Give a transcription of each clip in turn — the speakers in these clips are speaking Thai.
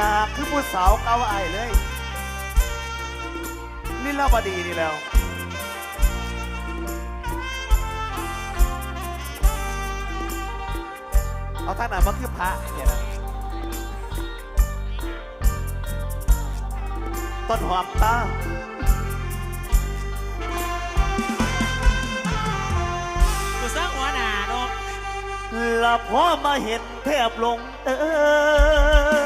หนาคือผู้สาวเก่าไอายเลยนี่เล่าบดีนี่แล้ว เอาท่านไหนมาคือพระเนี่ยนะต้นหอมตากูสร้างหัวหน้าเนาะละพอมาเห็นแทบหลงเออ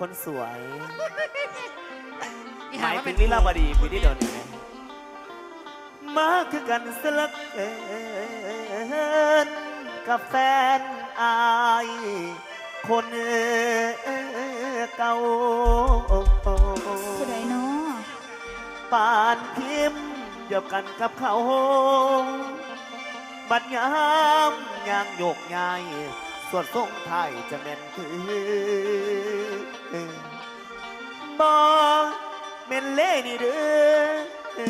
คนสวยอีหมายว่ถึเป็งลีลาวดีปีที่เดียวนี้ไหมมาคือกันสลักเอินกับแฟนอายคนเก่าผู้ใดเนาะปานพิมพ์เดียวกันกับเขา บัดยามยางโยกย้าย ส่วนทรงไทยจะแม่นคือบ่แม่นเล่นี่เด้อ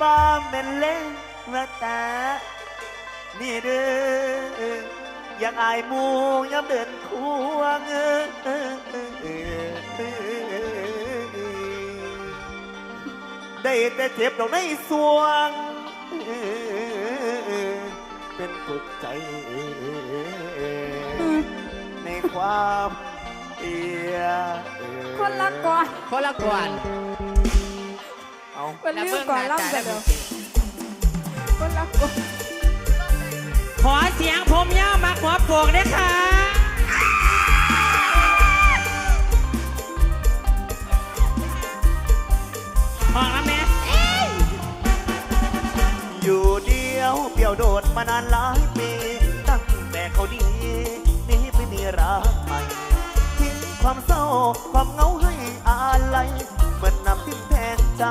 บ่แม่นเล่ว่าตานี่เด้ออยากอายมูยับเดินควงเออเออเออเออเออได้แต่เจ็บดอกในสวง เป็นปลุกใจอืมในความเอียเออคนละก่อนคนละก่อนเอาคนลืมก่อนล่ำกันเดี๋ยวคนละก่อนขอเสียงผมยาวมาหัวโป่งด้วยค่ะห้องน้ำแม่อยู่เดียวเปี่ยวโดด มานานหลายปีตั้งแต่เขาดีนี้ไม่มีรักใหม่ทิ้งความเศร้าความเหงาให้อะไรเหมือนนำทิ้งแทนใจ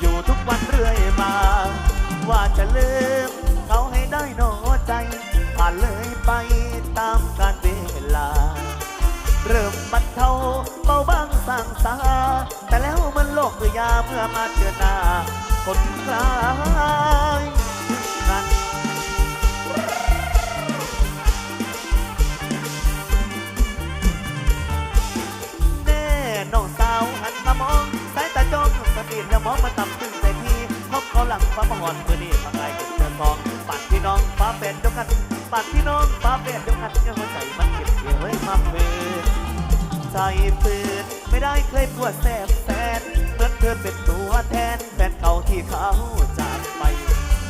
อยู่ทุกวันเรื่อยมา ว่าจะลืมเขาให้ได้หนอใจผ่านเลยไปตามกาลเวลา เริ่มบัดเทาเบาบางสางสา แต่แล้วมันโลกคือยาเมื่อมาเจอหน้าคนคล้ายกันาวหันมองสายตาจ้องสะดิดแล้วมองมาต่ำตึงใส่พี่พบเขาหลังฟ้าประหอนมือนี่ทางไงก็เจอซองปัดพี่น้องฟ้าเป็นเดียวกันปัดพี่น้องฟ้าเป็นเดียวกันยังหัวใจมันเก็บเกี่ยวไว้มาเพื่ใจปืนไม่ได้เคยปวดแสบแสนเหมือนเธอเป็นตัวแทนแฟนเก่าที่เขาจากไป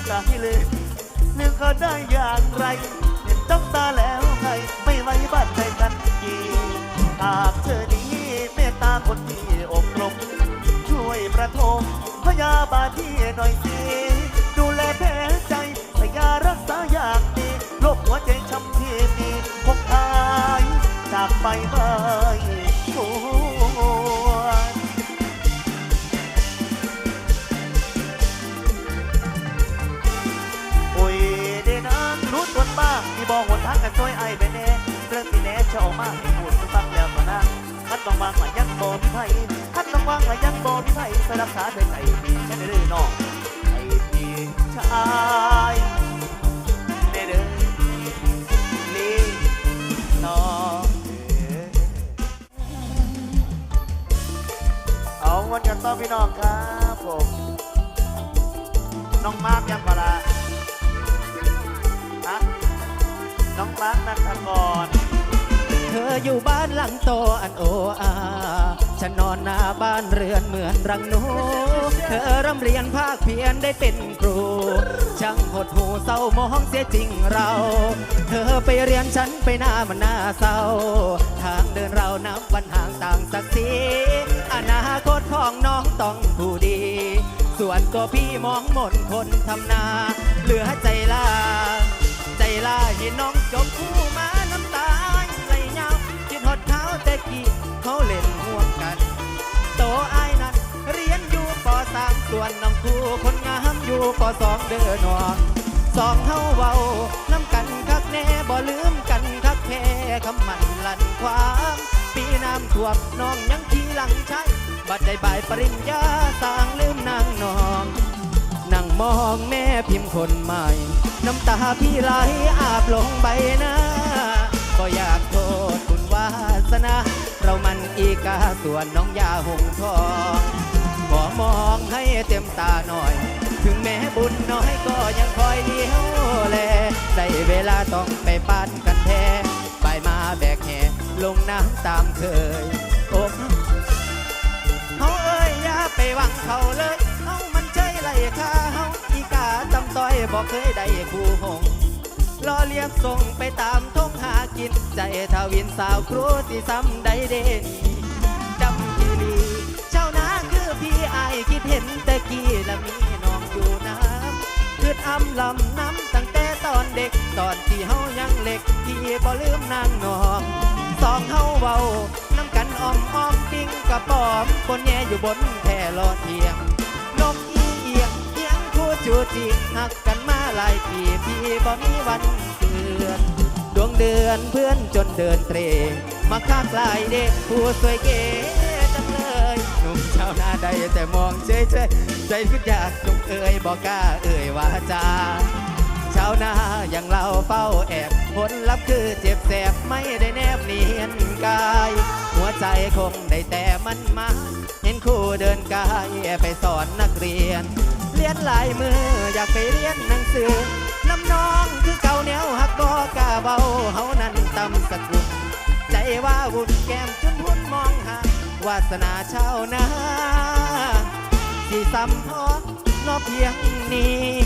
จะให้ลืมลืมเขาได้อย่างไรเห็นจ้องตาแล้วไงไม่ไว้บ้านใจกันยีหากเธอนี้เม ตาคนที่อบรม ช่วยประทมพยาบาลที่หน่อยสิ ดูแลแผลใจใส่ยารักษาอย่างดีโรคหัวใจช้ำที่มีคงหายจากไปไม่ทวนโอ้ยเดนังรู้ตัวบ้างที่บอกหนทางกันช่วยไอ้ไปแน่เรื่องที่แน่จะเอามาให้พูด คัดบางบางว่ายังบ่มีไผคัดบางบางว่ายังบ่มีไผสรักษาด้วยใจดีแค่เด้อน้องไอ้พี่ชายเด้อเด้อลีน้องเอาวันกันต่อพี่น้องครับผมน้องมาร์กยังปะละฮะน้องมาร์กนันทกร ออยู่บ้านหลังโตอันโออาฉันนอนหน้าบ้านเรือนเหมือนรังหนู เธอร่ำเรียนภาคเพียรได้เป็นครู ช่างหดหูเศร้ามองเสียจริงเรา เธอไปเรียนฉันไปหน้ามันหน้าเศร้า ทางเดินเรานับวันห่างต่างศักดิ์ศรีอนาคตของน้องต้องผู้ดี ส่วนตัวพี่มองหมดคนทำนา เหลือใจลา ใจลาเห็นน้องจบคู่ แต่กี้เขาเล่นห่วงกัน โตอายนั้น เรียนอยู่ปสามส่วนน้องครูคนงามอยู่ปสองเดินหนอสองเฮาเว้าน้ำกันคักแน่บ่ลืมกันคักแค่คำมันลั่นความ ปีน้ำท่วมน้องยังขี่หลังใช้บัดได้บายปริญญาสร้างลืมนางนองนั่งมองแม่พิมพ์คนใหม่ น้ำตาพี่ไหลอาบลงใบหน้า ก็อยากโทษคุณวา สนา เรามันอีกาส่วนน้องยาหงทองขอมองให้เต็มตาหน่อย ถึงแม้บุญน้อยก็ยังคอยเลี้ยวแลได้เวลาต้องไปปั้นกันแท้ไปมาแบกแห่ลงน้ำตามเคยอ้เขาเอ้ยอย่าไปหวังเขาเลยเขามันใจไหลข้าเฮาอีกาตำต้อยบอกเคยได้คู่หง รอเลี้ยงส่งไปตามทงหากิน ใจทวินสาวครูที่ซ้ำได้เด่นจำทีลีเจ้านาคือพี่ไอคิดเห็นต่กี้และมีน้องอยู่น้ำคืออำลำน้ำตั้งแต่ตอนเด็ก ตอนที่เฮายังเล็กพี่บ่ลืมนางนองสองเฮาเว้าน้ำกันอ้อมอ้อมปิ้งกระป๋อมบนแง่อยู่บนแท่รอเทียง จูจีหักกันมาหลายปีพี่บ่มีวันเกิดดวงเดือนเพื่อนจนเดินเตรมาค้ากลายเด็กผู้สวยเก๋จังเลยหนุ่มชาวนาใดแต่มองเฉยเฉยใจคิดอยากจงเอ่ยบอกกล้าเอ่ยว่าจาชาวนาอย่างเราเฝ้าแอบผลลัพธ์คือเจ็บแสบไม่ได้แนบเนียนกาย หัวใจคงได้แต่มันมา เห็นครูเดินกายไปสอนนักเรียน รียนหลายมืออยากไปเรียนหนังสือลำน้องคือเก่าแนวหักบอกาเบาเฮานั้นตำสกุลใจว่าวุ่นแก้มจนหุ่นมองหาวาสนาชาวนาสีซ้ำพอนอเพียงนี้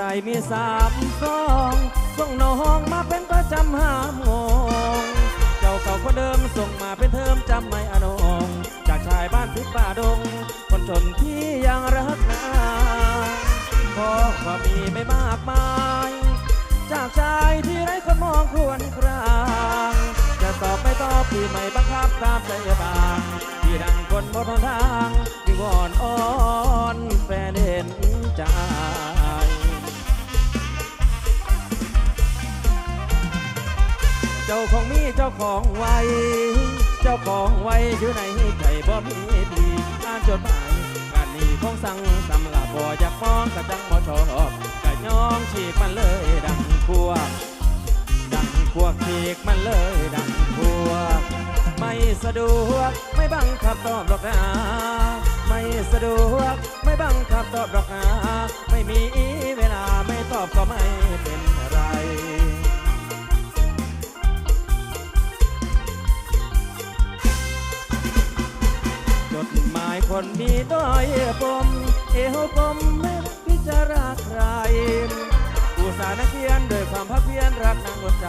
หมายใครมีสามซองส่งน้องมาเป็นประจำห้ามงงเจ้าเก่าคนเดิมส่งมาเป็นเทอมจำไม่อนงจากชายบ้านทิศป่าดง คนจนที่ยังรักนาขอความมีไม่มากมาย จากชายที่ไร้คนมองควรครางจะตอบไม่ตอบพี่ไม่บังคับตามใจบางที่ดังคนบนหนทางวิงวอนอ้อนแฟนเห็นใจ จ้าของมีเจ้าของไว้ เจ้าของไว้อยู่ในใจบ่มีดีอ่านจดหมายงานนี้ของสั่งสำหรับบ่อยากมองกะจังบ่ชอบกะย้องฉีกมันเลยดังพวกดังพวกฉีกมันเลยดังพวกไม่สะดวกไม่บังคับตอบหรอกนะไม่สะดวกไม่บังคับตอบหรอกนะไม่มีเวลาไม่ตอบก็ไม่เป็นไร ดหมายคนมีด้อยปมเอวกลมไม่พิจารณาใครอุตส่าห์นักเขียนด้วยความพักเพียรรักนางหัวใจ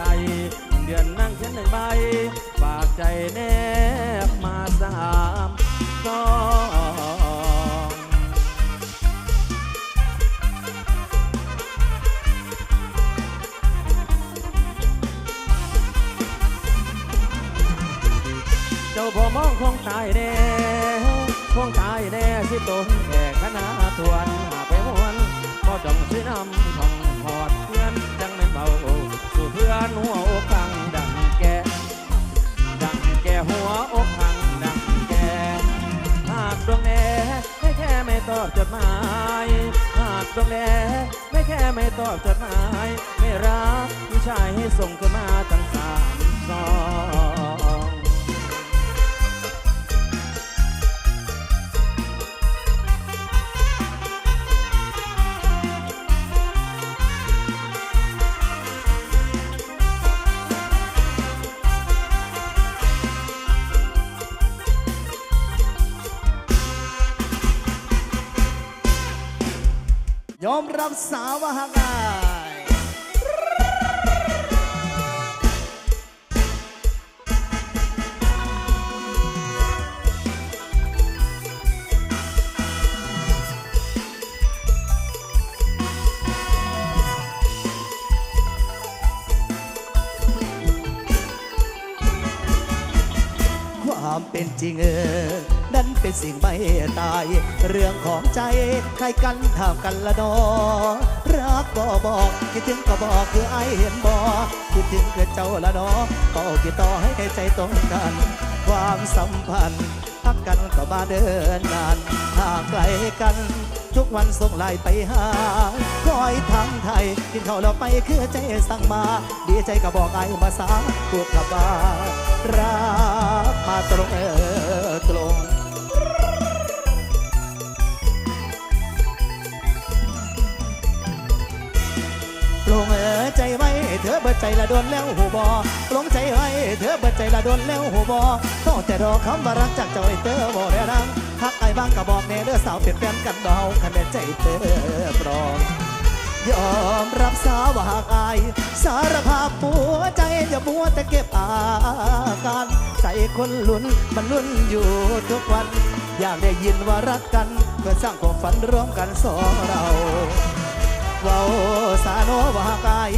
แน่ตนแก่คณะทวนหาไปวนพอจองสินำของหอดเพื่อนจังไม่เบาสู่เพื่อนหัวอกพังดังแกดังแกหัวอกพังดังแกหากดวงแน่ไม่แค่ไม่ตอบจดหมายหากดวงแน่ไม่แค่ไม่ตอบจดหมาย ไม่รักผู้ชายให้ส่งขึ้นมาตั้งสามซอง มรับสาวหากาความเป็นจริงเออ นั้นเป็นสิ่งไม่ตาย เรื่องของใจใครกันถามกันละนอรักก็บอกคิดถึงก็บอกคือไอเห็นบอคิดถึงคือเจ้าละนอก็คิดต่อให้ใจตรงกัน ความสัมพันธ์พักกันก็มาเดินนานห่างไกลกันทุกวันส่งไลน์ไปหาคอยทางไทย กินข้าวเราไปคือใจสั่งมา ดีใจก็บอกไอ้มาสาพูดกับว่ารักมาตรงเออตรง ใจไว้เธอเบิดใจละโดนแล้วหูบอปลงใจไว้เธอเบิดใจละโดนแล้วหูบอต้องแต่รอคำว่ารักจากเจ้าไอ้เธอบ่ได้รังหักไอ้บ้างก็บอกแน่เด้อสาวเป็นแฟนกันเบาคันแน่ใจเธอปลองยอมรับสาวาหากอาย สารภาพปัวใจจะบัวแต่เก็บอาการใส่คนลุ้นมันลุ้นอยู่ทุกวัน อยากได้ยินว่ารักกัน เพื่อสร้างความฝันร่วมกันสองเรา เว้าสาโนว่ากาย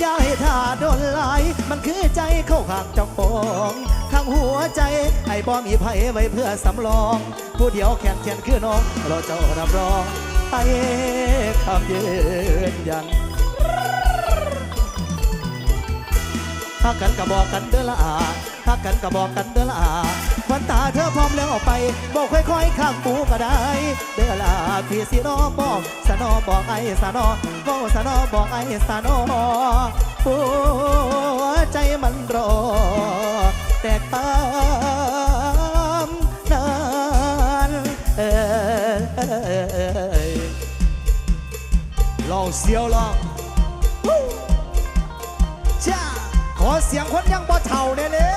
อย่าให้ท่าโดนลาย มันคือใจเข้าข้างเจ้าของข้างหัวใจไอ้บ่มีไผไว้เพื่อสำรอง ผู้เดียวแขนเขียนคือน้องรอเจ้ารับรอง ไปคำยืนยันถ้ากันก็บอกกันเด้อละอา ถ้ากันก็บอกกันเด้อล่ะอาควันตาเธอพร้อมแล้วออกไป บอกค่อยๆข้างปูก็ได้ เด้อล่ะพี่สิโนบอกสนอบอกไอ้สนอบอกสนอบอกไอ้สนอหัวใจมันรอแตกตามนั้นเออลองเสียวลองจ้าขอเสียงคนยังบ่เท่าเนี่ย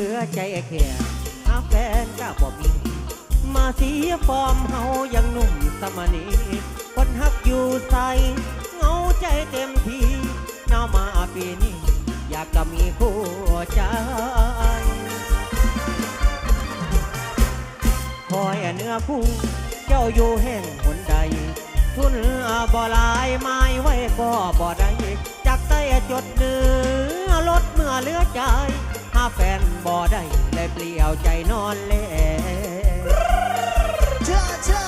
ลือใจแค่หาแฟนก็บ่มี มาเสียฟอร์มเฮายังหนุ่มสมนีคนฮักอยู่ใสเงาใจเต็มทีน้ามาปีนี้อยากจะมีคู่ใจคอยเนื้อคู่เจ้าอยู่แห่งหนใด ทุนบ่ลายไม้ไว้ก็บ่ได้จากใต้จดเนื้อลดเมื่อเลือใจ แฟนบ่ได้เลยเปลี่ยวใจนอนเล่จ้าจ้า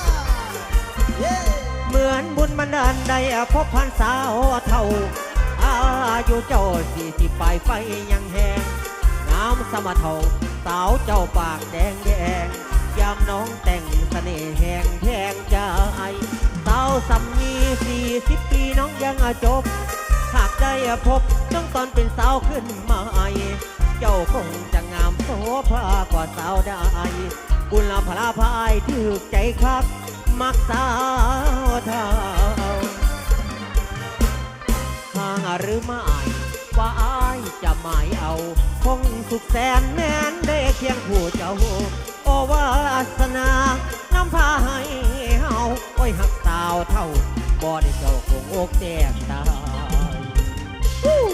เย้เหมือนบุญมันดันได้พบพันสาวเท่า อายุเจ้าสี่สิบปลายไฟยังแหงน้ำสมะเทาสาวเจ้าปากแดงแดงยามน้องแต่งเสน่ห์แหงแทงใจสาวสำนีสี่สิบปีน้องยังจบ หากได้พบน้องตอนเป็นสาวขึ้นมา เจ้าคงจะงามโสภากว่าสาวได้บุญพลาพายถือใจคัก มักสาวเท่าทางหรือไม่ว่าอายจะหมายเอา คงสุขแสนแม้นได้เคียงผู้เจ้า โอวาสนา น้ำพาให้เฮาโอ้ยหักสาวเท่าบ่ได้เจ้าคงอกแตกตาย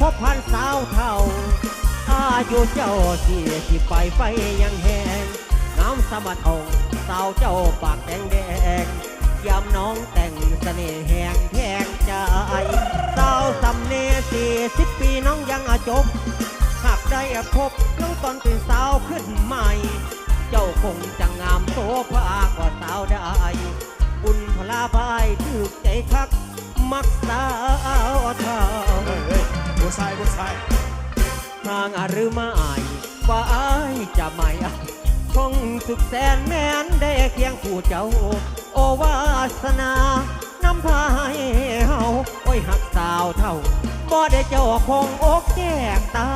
พบพันสาวเท่า อายุเจ้าสี่สิบไปไฟยังแหงน้ำสมะทองสาวเจ้าปากแดงแดงยามน้องแต่งเสน่ห์แหงแทงใจสาวสำเนีสี่สิบปีน้องยังอาจบ หากได้พบน้องตอนเป็นสาวขึ้นใหม่ เจ้าคงจะงามโสุขแสนแมนได้เคียงคู่เจ้า โอวาสนานำพาให้เฮาโอ้ยหักสาวเท่าบ่ได้เจ้าคงอกแยกตา